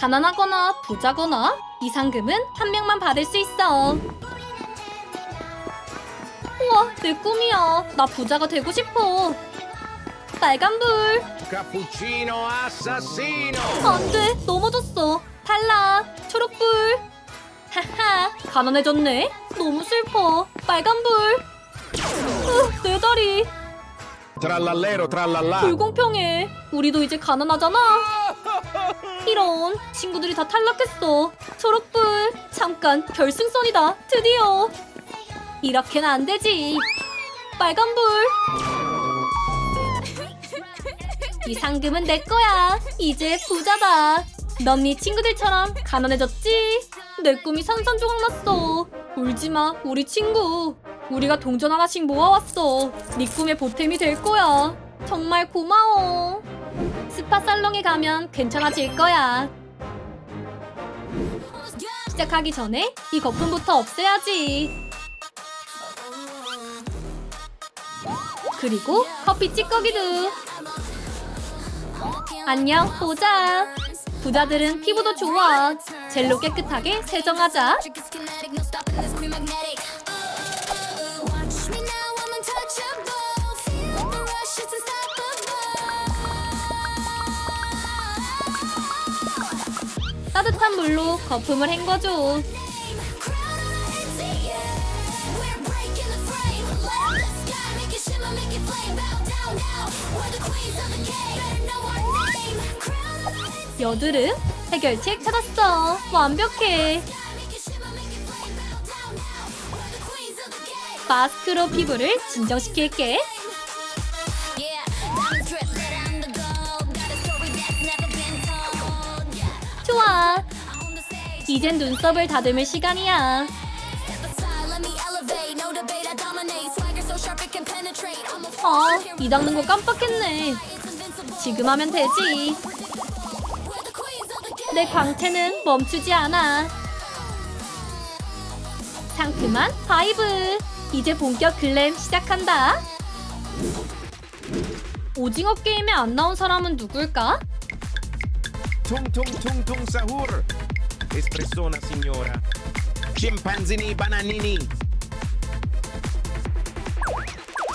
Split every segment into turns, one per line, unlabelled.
가난하거나 부자거나 이 상금은 한 명만 받을 수 있어. 우와, 내 꿈이야. 나 부자가 되고 싶어. 빨간불.
Cappuccino assassino!
안 돼, 넘어졌어. 탈락. 초록불. 하하, 가난해졌네. 너무 슬퍼. 빨간 불. 으, 내 다리.
Trallallero trallallà!
불공평해. 우리도 이제 가난하잖아. 이런 친구들이 다 탈락했어. 초록불. 잠깐 결승선이다. 드디어. 이렇게는 안 되지. 빨간불. 이 상금은 내 거야. 이제 부자다. 넌 네 친구들처럼 가난해졌지? 내 꿈이 산산조각 났어. 울지 마, 우리 친구. 우리가 동전 하나씩 모아왔어. 네 꿈의 보탬이 될 거야. 정말 고마워. 스파 살롱에 가면 괜찮아질 거야. 시작하기 전에 이 거품부터 없애야지. 그리고 커피 찌꺼기도. 안녕, 보자. 부자들은 피부도 좋아. 젤로 깨끗하게 세정하자. 따뜻한 물로 거품을 헹궈줘. 여드름 해결책 찾았어. 완벽해. 마스크로 피부를 진정시킬게. 이젠 눈썹을 다듬을 시간이야. 아, 이 닦는 거 깜빡했네. 지금 하면 되지. 내 광채는 멈추지 않아. 상큼한 바이브. 이제 본격 글램 시작한다. 오징어 게임에 안 나온 사람은 누굴까?
Tung sahur! Espressona signora! Scimpanzini bananini!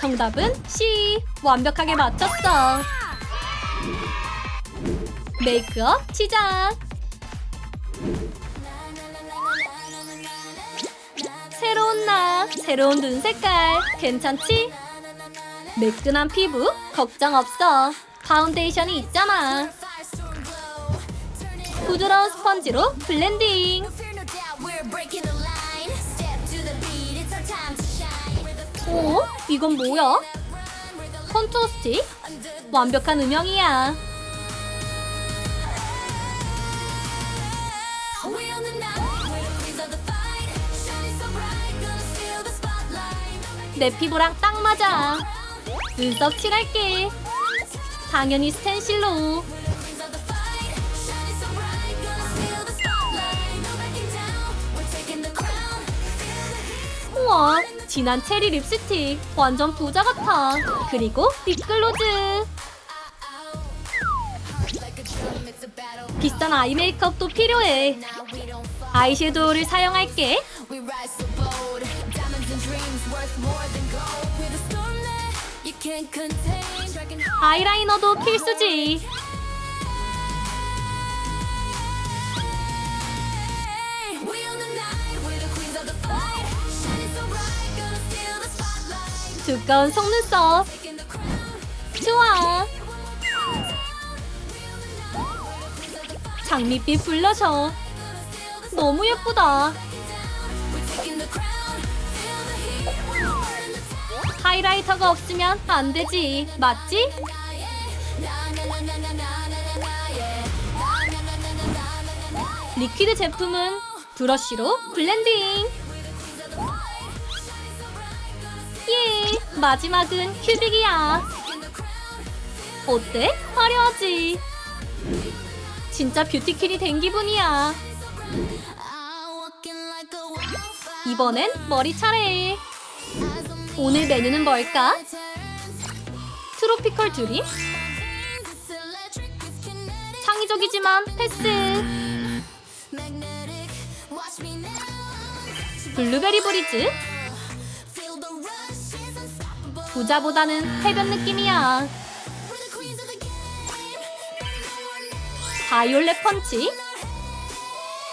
정답은 C. 완벽하게 맞췄어. 메이크업 시작. 새로운 나, 새로운 눈 색깔, 괜찮지? 매끈한 피부, 걱정 없어. 파운데이션이 있잖아. 부드러운 스펀지로 블렌딩. 어? 이건 뭐야? 컨투어 스틱? 완벽한 음영이야. 내 피부랑 딱 맞아. 눈썹 칠할게. 당연히 스텐실로. 우와, 진한 체리 립스틱. 완전 부자 같아. 그리고 립글로즈. 비싼 아이 메이크업도 필요해. 아이섀도우를 사용할게. 아이라이너도 필수지. 두꺼운 속눈썹. 좋아. 장밋빛 블러셔. 너무 예쁘다. 하이라이터가 없으면 안 되지. 맞지? 리퀴드 제품은 브러쉬로 블렌딩. 예! 마지막은 큐빅이야. 어때? 화려하지? 진짜 뷰티퀸이 된 기분이야. 이번엔 머리 차례. 오늘 메뉴는 뭘까? 트로피컬 드림? 창의적이지만 패스. 블루베리 브리즈? 부자보다는 해변 느낌이야 바이올렛 펀치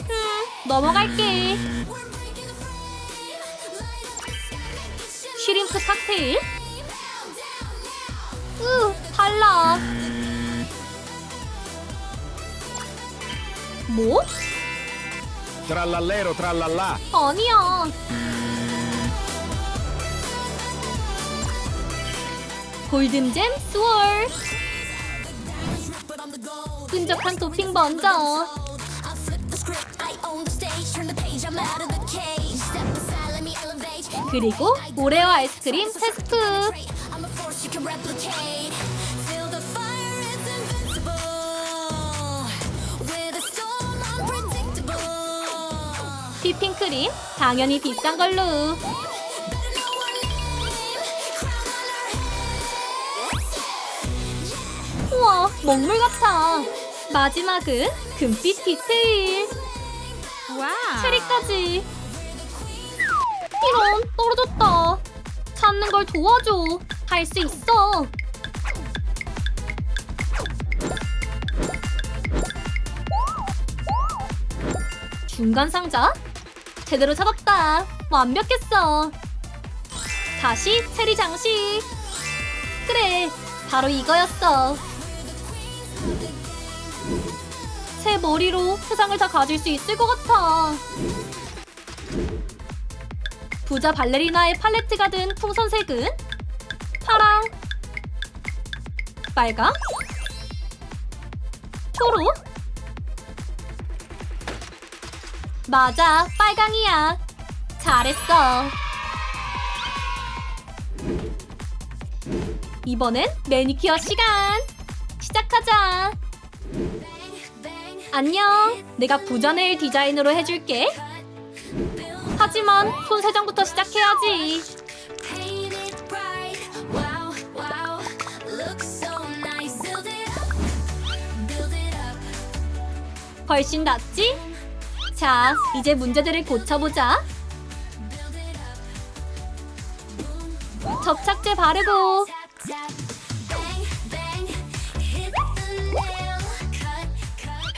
음 넘어갈게 쉬림프 칵테일 으 달라 뭐?
Trallallero trallallà.
아니야. 골든잼 스월. 끈적한 토핑 먼저. 그리고 오레오 아이스크림 세 스쿱. 휘핑크림 당연히 비싼 걸로. 먹물 같아. 마지막은 금빛 디테일. 체리까지. 이런 떨어졌다. 찾는 걸 도와줘. 할 수 있어. 중간 상자 제대로 찾았다. 완벽했어. 다시 체리 장식. 그래, 바로 이거였어. 새 머리로 세상을 다 가질 수 있을 것 같아. 부자 발레리나의 팔레트가 든 풍선색은 파랑, 빨강, 초록, 맞아, 빨강이야. 잘했어. 이번엔 매니큐어 시간. 시작하자. 안녕. 내가 부자 네일 디자인으로 해줄게. 하지만 손 세정부터 시작해야지. 훨씬 낫지? 자, 이제 문제들을 고쳐보자. 접착제 바르고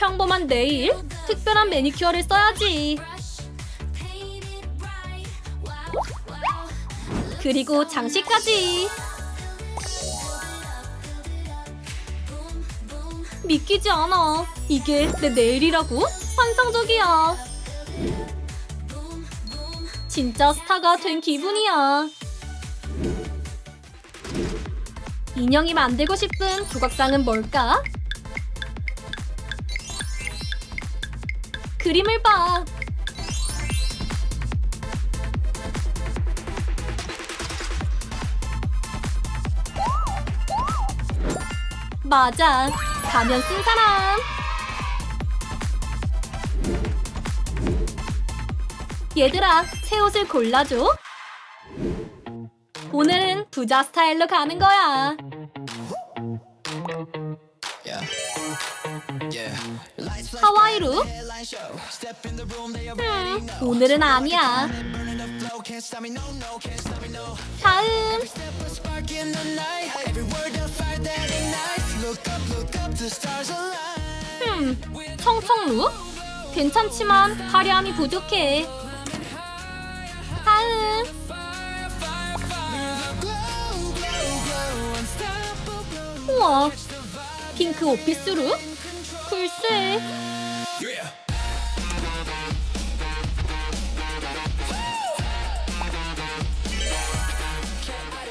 평범한 네일, 특별한 매니큐어를 써야지. 그리고 장식까지. 믿기지 않아. 이게 내 네일이라고? 환상적이야. 진짜 스타가 된 기분이야. 인형이 만들고 싶은 조각상은 뭘까? 그림을 봐. 맞아. 가면 쓴 사람. 얘들아, 새 옷을 골라줘. 오늘은 부자 스타일로 가는 거야. 하와이로? 음, 오늘은 아니야. 다음. 음, 청청루? 괜찮지만 화려함이 부족해. 다음. 우와, 핑크 오피스룩? 글쎄.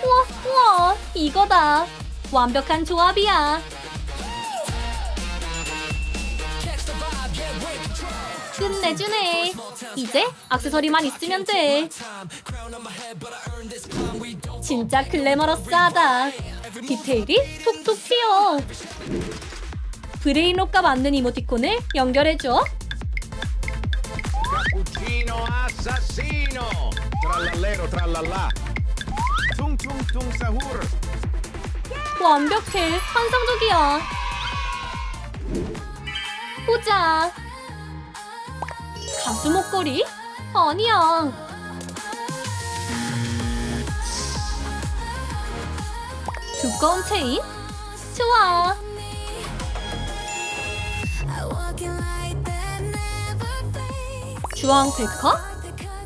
우와, 우와, 이거다. 완벽한 조합이야. 끝내주네. 이제 액세서리만 있으면 돼. 진짜 글래머러스하다. 디테일이 톡톡 튀어. 브레인로가 맞는 이모티콘을 연결해줘.
cappuccino assassino trallallero trallallà tung tung tung sahur
완벽해. 환상적이야. 보자. 가수 목걸이? 아니야. 두꺼운 체인? 좋아. 주황 백화?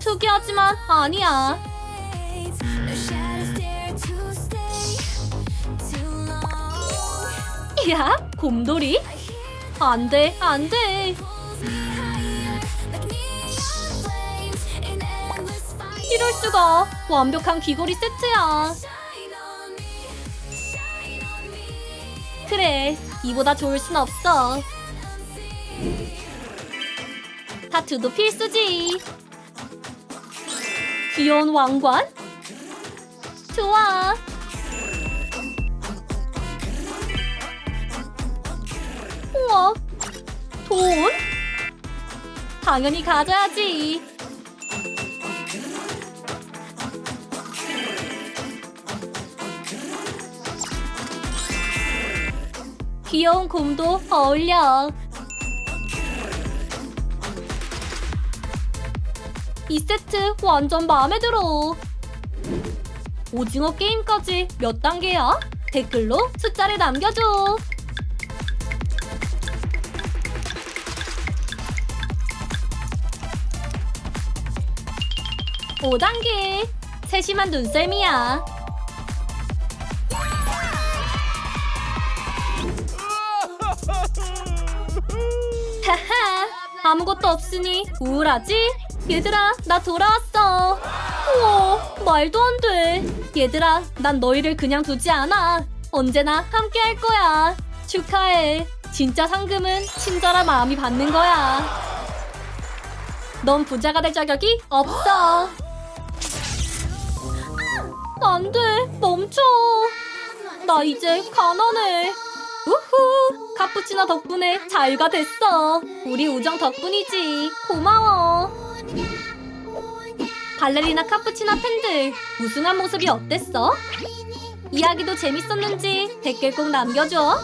특이하지만 아니야. 야, 곰돌이? 안 돼, 안 돼. 이럴 수가. 완벽한 귀걸이 세트야. 그래, 이보다 좋을 순 없어. 타투도 필수지. 귀여운 왕관? 좋아. 우와, 돈? 당연히 가져야지. 귀여운 곰도 어울려. 이 세트 완전 마음에 들어. 오징어 게임까지 몇 단계야? 댓글로 숫자를 남겨줘. 5단계. 세심한 눈썰미야. 하하, 아무것도 없으니 우울하지? 얘들아, 나 돌아왔어. 우와, 말도 안 돼. 얘들아, 난 너희를 그냥 두지 않아. 언제나 함께 할 거야. 축하해. 진짜 상금은 친절한 마음이 받는 거야. 넌 부자가 될 자격이 없어. 안 돼, 멈춰. 나 이제 가난해. 우후, 카푸치노 덕분에 자유가 됐어. 우리 우정 덕분이지. 고마워. 발레리나 카푸치노 팬들, 우승한 모습이 어땠어? 이야기도 재밌었는지 댓글 꼭 남겨줘.